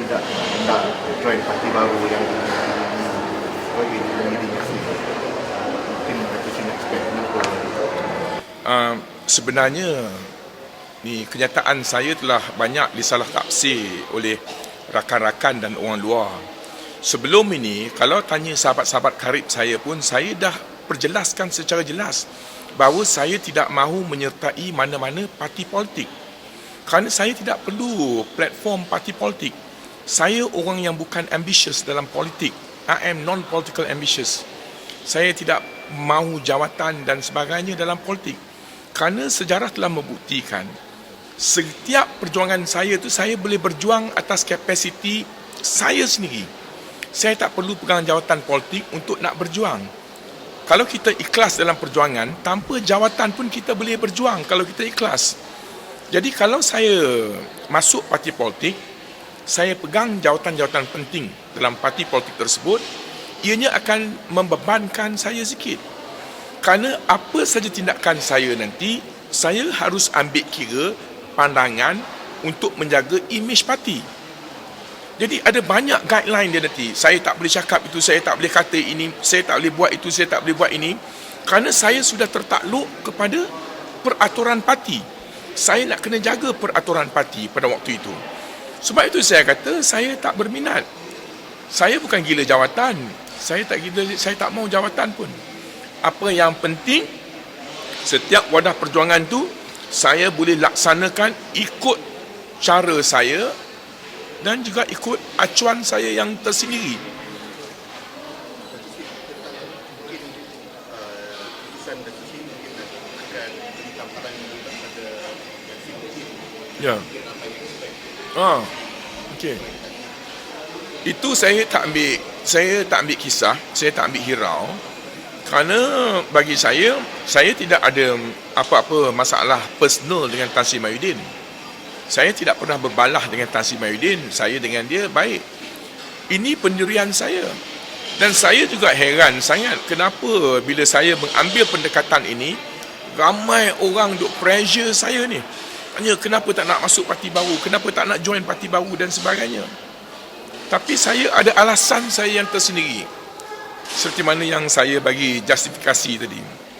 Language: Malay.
tidak tidak join parti baru yang oh, Um, sebenarnya ni kenyataan saya telah banyak disalah tafsir oleh rakan-rakan dan orang luar. Sebelum ini kalau tanya sahabat-sahabat karib saya pun saya dah perjelaskan secara jelas bahawa saya tidak mahu menyertai mana-mana parti politik. Kerana saya tidak perlu platform parti politik. Saya orang yang bukan ambitious dalam politik. I am non-political ambitious. Saya tidak mahu jawatan dan sebagainya dalam politik. Kerana sejarah telah membuktikan setiap perjuangan saya tu saya boleh berjuang atas kapasiti saya sendiri. Saya tak perlu pegang jawatan politik untuk nak berjuang. Kalau kita ikhlas dalam perjuangan, tanpa jawatan pun kita boleh berjuang kalau kita ikhlas. Jadi kalau saya masuk parti politik, saya pegang jawatan-jawatan penting dalam parti politik tersebut, ianya akan membebankan saya sikit. Kerana apa saja tindakan saya nanti, saya harus ambil kira pandangan untuk menjaga imej parti. Jadi ada banyak guideline dia nanti. Saya tak boleh cakap itu, saya tak boleh kata ini, saya tak boleh buat itu, saya tak boleh buat ini. Kerana saya sudah tertakluk kepada peraturan parti. Saya nak kena jaga peraturan parti pada waktu itu. Sebab itu saya kata saya tak berminat. Saya bukan gila jawatan. Saya tak gila, saya tak mau jawatan pun. Apa yang penting setiap wadah perjuangan tu saya boleh laksanakan ikut cara saya dan juga ikut acuan saya yang tersendiri. keputusan Datuk Ah. Okey. Itu saya tak ambil saya tak ambil kisah, saya tak ambil hirau. Kerana bagi saya, saya tidak ada apa-apa masalah personal dengan Tan Sri Mahyudin. Saya tidak pernah berbalah dengan Tan Sri Mahyudin. Saya dengan dia baik. Ini pendirian saya. Dan saya juga heran sangat kenapa bila saya mengambil pendekatan ini, ramai orang duk pressure saya ni. Tanya kenapa tak nak masuk parti baru, kenapa tak nak join parti baru dan sebagainya. Tapi saya ada alasan saya yang tersendiri. Seperti mana yang saya bagi justifikasi tadi.